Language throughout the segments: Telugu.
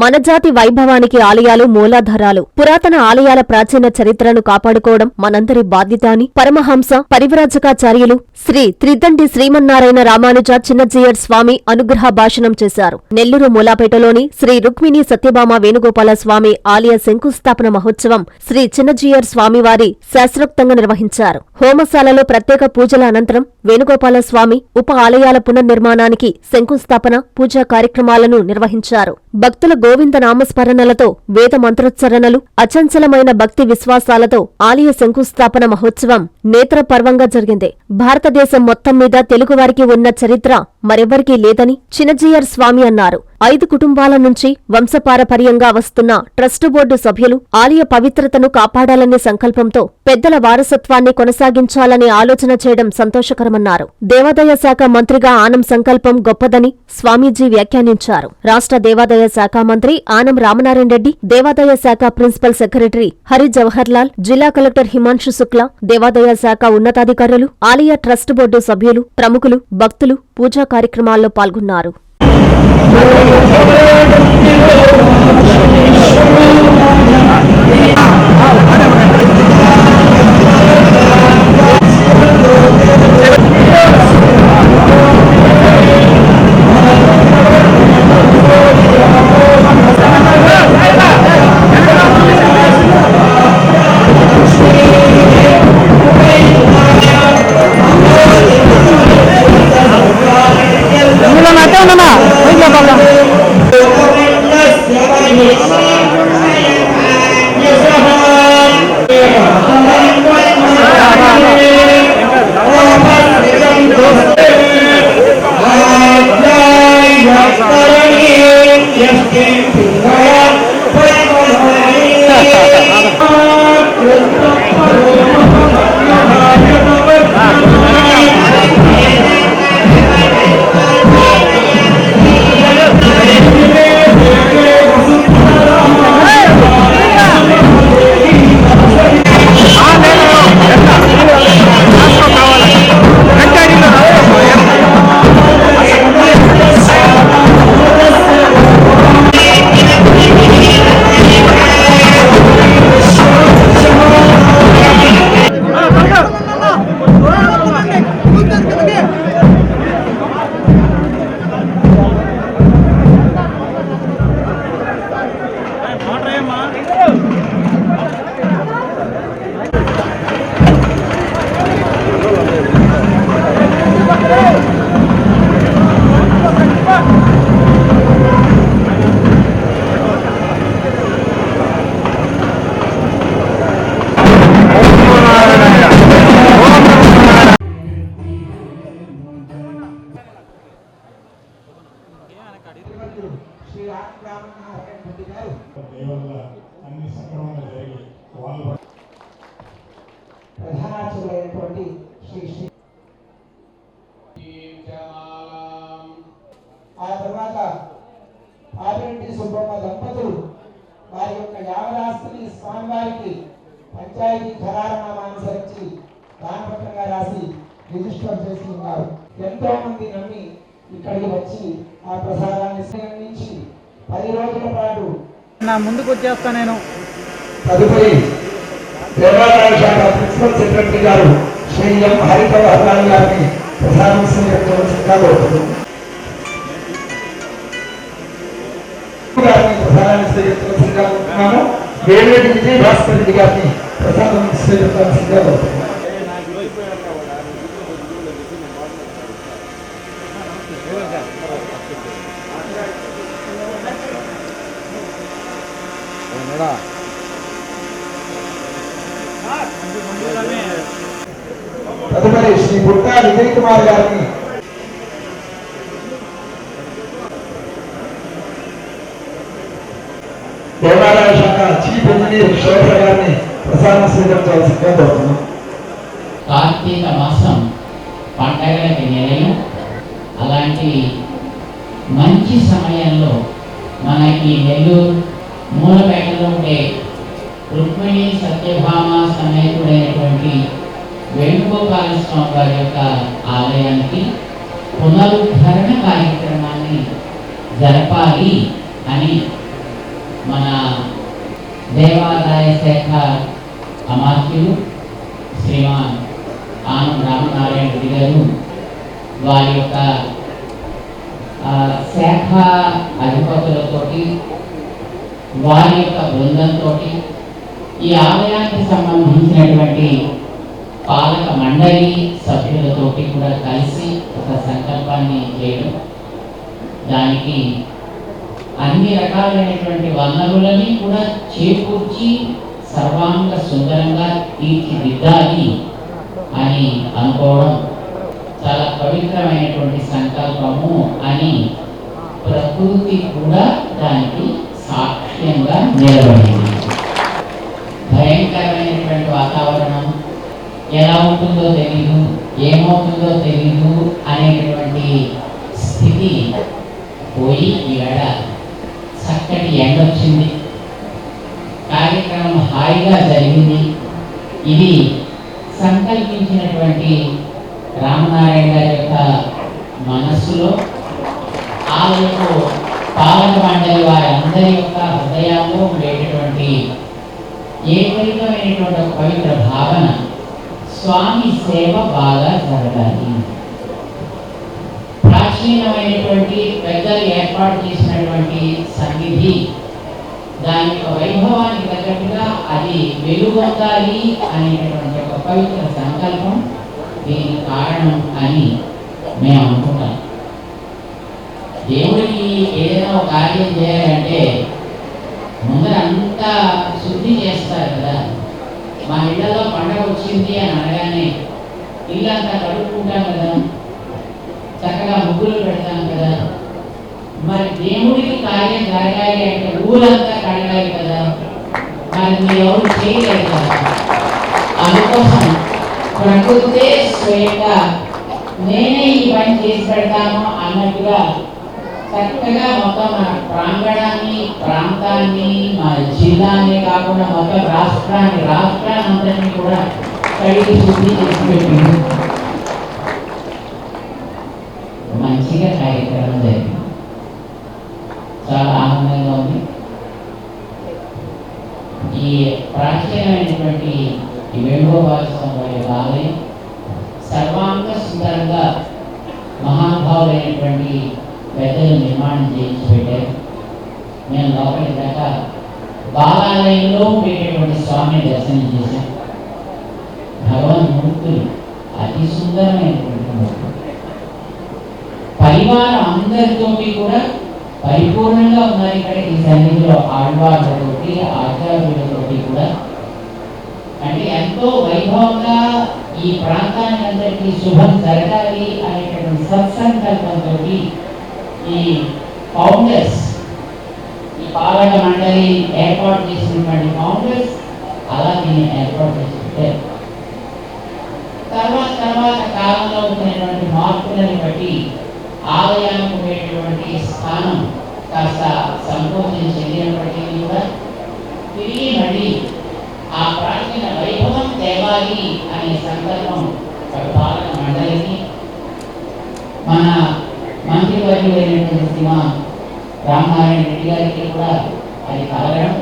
మనజాతి వైభవానికి ఆలయాలు మూలాధారాలు. పురాతన ఆలయాల ప్రాచీన చరిత్రను కాపాడుకోవడం మనందరి బాధ్యత అని పరమహంస పరివరాజకాచార్యులు శ్రీ త్రిదండి శ్రీమన్నారాయణ రామానుజ చిన్నజీయర్ స్వామి అనుగ్రహ భాషణం చేశారు. నెల్లూరు మూలాపేటలోని శ్రీ రుక్మిణి సత్యభామ వేణుగోపాల స్వామి ఆలయ శంకుస్థాపన మహోత్సవం శ్రీ చిన్నజీయర్ స్వామివారి శాస్త్రోక్తంగా నిర్వహించారు. హోమశాలలో ప్రత్యేక పూజల అనంతరం వేణుగోపాల స్వామి ఉప ఆలయాల పునర్నిర్మాణానికి శంకుస్థాపన పూజా కార్యక్రమాలను నిర్వహించారు. భక్తుల గోవింద నామస్మరణలతో వేద మంత్రోచ్చరణలు అచంచలమైన భక్తి విశ్వాసాలతో ఆలయ శంకుస్థాపన మహోత్సవం నేత్రపర్వంగా జరిగింది. భారతదేశం మొత్తం మీద తెలుగువారికి ఉన్న చరిత్ర మరెవ్వరికీ లేదని చినజీయర్ స్వామి అన్నారు. ఐదు కుటుంబాల నుంచి వంశపారపర్యంగా వస్తున్న ట్రస్టు బోర్డు సభ్యులు ఆలయ పవిత్రతను కాపాడాలనే సంకల్పంతో పెద్దల వారసత్వాన్ని కొనసాగించాలనే ఆలోచన చేయడం సంతోషకరమన్నారు. దేవాదాయ శాఖ మంత్రిగా ఆనం సంకల్పం గొప్పదని స్వామీజీ వ్యాఖ్యానించారు. రాష్ట్ర దేవాదాయ శాఖ మంత్రి ఆనం రామనారాయణ రెడ్డి దేవాదాయ శాఖ ప్రిన్సిపల్ సెక్రటరీ హరి జవహర్ లాల్ జిల్లా కలెక్టర్ హిమాంశు శుక్లా దేవాదాయ శాఖ ఉన్నతాధికారులు ఆలయ ట్రస్ట్ బోర్డు సభ్యులు ప్రముఖులు భక్తులు పూజా కార్యక్రమాల్లో పాల్గొన్నారు. I don't. దేవల్ల అన్ని సక్రమంగా జరిగి వాళ్ళు ప్రధానాచార్యులైనటువంటి శ్రీ శ్రీ ఆ తర్వాత పాపిరెడ్డి సుబ్బమ్మ దంపతులు వారి యొక్క యావరాస్తిని స్వామివారికి పంచాయతీ ఖరారనామా అనుసరించి దానపత్రంగా రాసి రిజిస్టర్ చేసి ఉన్నారు. ఎంతో మంది నమ్మి ఇక్కడికి వచ్చి ఆ ప్రసాదాన్ని స్వీకరించి పది రోజుల పాటు నా ముందుకు వచ్చేస్తా నేను. తదుపరి దేవాదాయ శాఖ ప్రిన్సిపల్ సెక్రటరీ గారు శ్రీ ఎం హరికవర్ణాలు గారిని చెప్పవలసిందిగా కోరుతున్నాను గారిని ప్రధానమంత్రి చెప్పవలసిందిగా కోరుతున్నాను వేరేటి విజయ్ భాస్కర్ రెడ్డి గారిని చెప్పవలసిందిగా కోరుతున్నాను తదుపరి శ్రీ బుట్టా విజయ్ కుమార్ గారిని. దేవాలయ శాఖ చీఫ్ ఇంజనీర్ శోభ గారిని ప్రసాదం స్వీకరించవలసిందిగా కోరుతున్నాం. కార్తీక మాసం పండగలకి నిలయం అలాంటి మంచి సమయంలో మనకి నెల్లూరు మూలపేటలో ఉండే రుక్మిణి సత్యభామ సమేతుడైనటువంటి వేణుగోపాల స్వామి వారి యొక్క ఆలయానికి పునరుద్ధరణ కార్యక్రమాన్ని జరపాలి అని మన దేవాదాయ శాఖ అమాత్యులు శ్రీమాన్ ఆనం రామనారాయణ రెడ్డి గారు వారి యొక్క శాఖ అధిపతులతోటి వారి యొక్క బృందంతో ఈ ఆలయానికి సంబంధించినటువంటి పాలక మండలి సభ్యులతోటి కూడా కలిసి ఒక సంకల్పాన్ని చేయడం. దానికి అన్ని రకాలైనటువంటి వనరులని కూడా చేకూర్చి సర్వాంగ సుందరంగా తీర్చిదిద్దాలి అని అనుకోవడం చాలా పవిత్రమైనటువంటి సంకల్పము అని ప్రకృతి కూడా దానికి సాక్ష్యంగా నిలబడింది. ఎలా ఉంటుందో తెలియదు ఏమవుతుందో తెలియదు అనేటువంటి స్థితి పోయి ఈడ చక్కటి ఎండ వచ్చింది. కార్యక్రమం హాయిగా జరిగింది. ఇది సంకల్పించినటువంటి రామనారాయణ గారి యొక్క మనస్సులో ఆ యొక్క పాలన మండలి వారందరి యొక్క హృదయాల్లో ఉండేటటువంటి ఏకైకమైనటువంటి ఒక పవిత్ర భావన స్వామి సేవ బాగా జరగాలి. ప్రాచీనమైనటువంటి పెద్దలు ఏర్పాటు చేసినటువంటి సన్నిధి దాని యొక్క వైభవానికి తగ్గట్టుగా అది వెలుగొందాలి అనేటటువంటి ఒక పవిత్ర సంకల్పం దీనికి కారణం అని మేము అనుకుంటాం. దేవుడికి ఏదైనా ఒక కార్యం చేయాలంటే ముందర అంతా శుద్ధి చేస్తారు కదా. మా ఇళ్ళలో పండగ వచ్చింది అని అనగానే ఇల్లంతా కడుక్కుంటాం కదా. చక్కగా ముగ్గులు పెడతాం కదా. మరి దేవుడికి కార్యం జరగాలి అంటే ఊరంతా కడగాలి కదా. మరి మీరు ఎవరు చేయలేరు కదా. అందుకోసం ప్రకృతే స్వయంగా నేనే ఈ పని చేసి పెడతాను అన్నట్టుగా చక్కగా మొత్తం మన ప్రాంగణాన్ని ప్రాంతాన్ని మా జిల్లానే కాకుండా మొత్తం రాష్ట్రాన్ని రాష్ట్రాన్ని అందరినీ కూడా కడిగి శుద్ధి చేసి పెట్టింది. మంచిగా కార్యక్రమం జరిగింది. చాలా ఆనందంగా ఉంది. ఈ ప్రాచీనమైనటువంటి ఈ వేణుగోపాల వారి ఆలయం సర్వాంగ సుందరంగా మహానుభావులైనటువంటి పెద్దలు నిర్మాణం చేయించి పెట్టారు నేను లోపలికి దాక బాలాలయంలో పెట్టేటువంటి స్వామిని దర్శనం చేశాను. భగవన్ మూర్తులు అతి సుందరమైనటువంటి మూర్తులు. పరివారం అందరితోటి కూడా పరిపూర్ణంగా ఉన్నారు ఇక్కడ ఈ సన్నిధిలో ఆళ్వార్లతోటి ఆచార్యులతోటి కూడా. అంటే ఎంతో వైభవంగా ఈ ప్రాంతానికి అందరికీ శుభం జరగాలి అనేటటువంటి సత్సంకల్పంతో ఈ ఫౌండర్స్ ఈ పాలక మండలి ఏర్పాటు చేసినటువంటి ఫౌండర్స్ అలా దీన్ని ఏర్పాటు చేసి తర్వాత తర్వాత కాలంలో ఉన్నటువంటి మార్పులను బట్టి ఆలయానికి ఉండేటువంటి స్థానం కాస్త సంకోచం చెందినప్పటికీ కూడా తిరిగి మళ్ళీ ఆ ప్రాచీన వైభవం తేవాలి అనే సంకల్పం అటు మండలిని మన మన మంత్రివర్యులైనటువంటి శ్రీమా రామనారాయణ రెడ్డి గారికి కూడా అది కలగడం.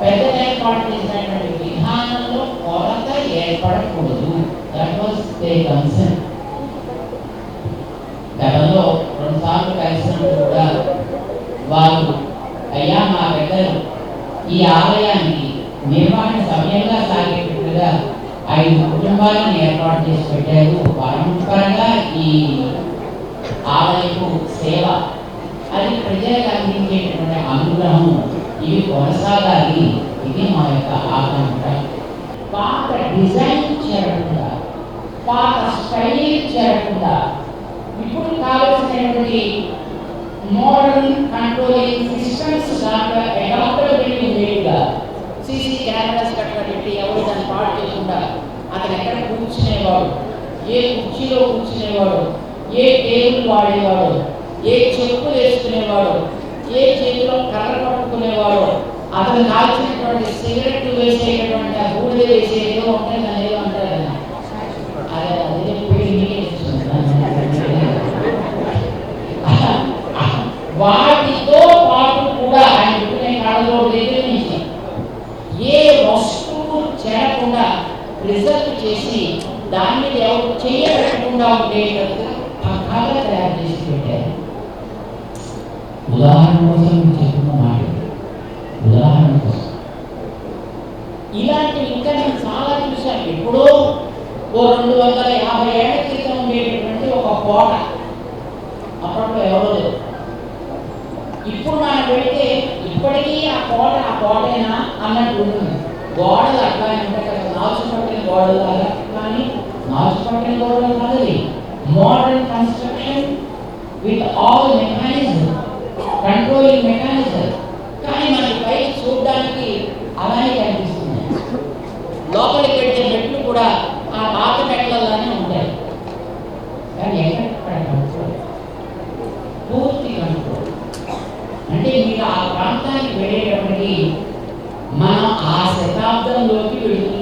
పెద్ద ఏర్పాటు చేసినటువంటి విధానంలో కొరత ఏర్పడకూడదు. దట్ వాస్ దే కన్సర్న్ గతంలో రెండు సార్లు కలిసినప్పుడు కూడా వాళ్ళు అయ్యా మా పెద్దలు ఈ ఆలయానికి నిర్మాణ సమయంగా సాగేటట్టుగా ఐదు కుటుంబాలను ఏర్పాటు చేసి పెట్టారు. పరంపరగా ఈ ఆలయపు సేవ. అది ప్రజలకు అందించేటటువంటి అనుగ్రహం. ఇవి కొనసాగాలి. ఇది మా యొక్క ఆకాంక్ష. పాత డిజైన్ చేరకుండా పాత స్టైల్ చేరకుండా ఇప్పుడు కావలసినటువంటి మోడర్న్ కంట్రోలింగ్ సిస్టమ్స్ దాంట్లో అడాప్టబిలిటీ లేదుగా సీసీ కెమెరాస్ కట్టిన పెట్టి ఎవరు దాన్ని పాడు చేయకుండా అతను ఎక్కడ కూర్చునేవాడు? ఏ కుర్చీలో కూర్చునేవాడు? ఏ టేబుల్ వాడేవాడు? ఏ చెప్పు వేసుకునేవాడు? ఏ చేతిలో కర్ర పట్టుకునేవాడు? అతను దాల్చినటువంటి సిగరెట్ వేసేటటువంటి ఆ బూడిద వేసేదో ఉంటే దాని ఏదో వాటితో పాటు కూడా ఆయన పుట్టిన కాలంలో నిర్ణయించి ఏ వస్తువు చేరకుండా రిజర్వ్ చేసి దాన్ని ఎవరు చేయకుండా ఉండేటట్టు పెట్టారు ఉదాహరణ కోసం నేను చెప్తున్న మాట ఉదాహరణ కోసం. ఇలాంటివి ఇంకా నేను చాలా చూశాను. ఎప్పుడో ఓ రెండు వందల యాభై ఏళ్ళ క్రితం ఉండేటటువంటి ఒక కోట. అప్పట్లో ఎవరో లేదు ఇప్పుడు మనం పెడితే ఇప్పటికీ ఆ కోట ఆ కోటేనా అన్నట్టు ఉంటుంది. గోడలు అట్లా ఉంటాయి నాచు పట్టిన గోడలు లాగా కానీ నాచు పట్టిన గోడలు కాదు మోడర్న్ Tá dando aqui,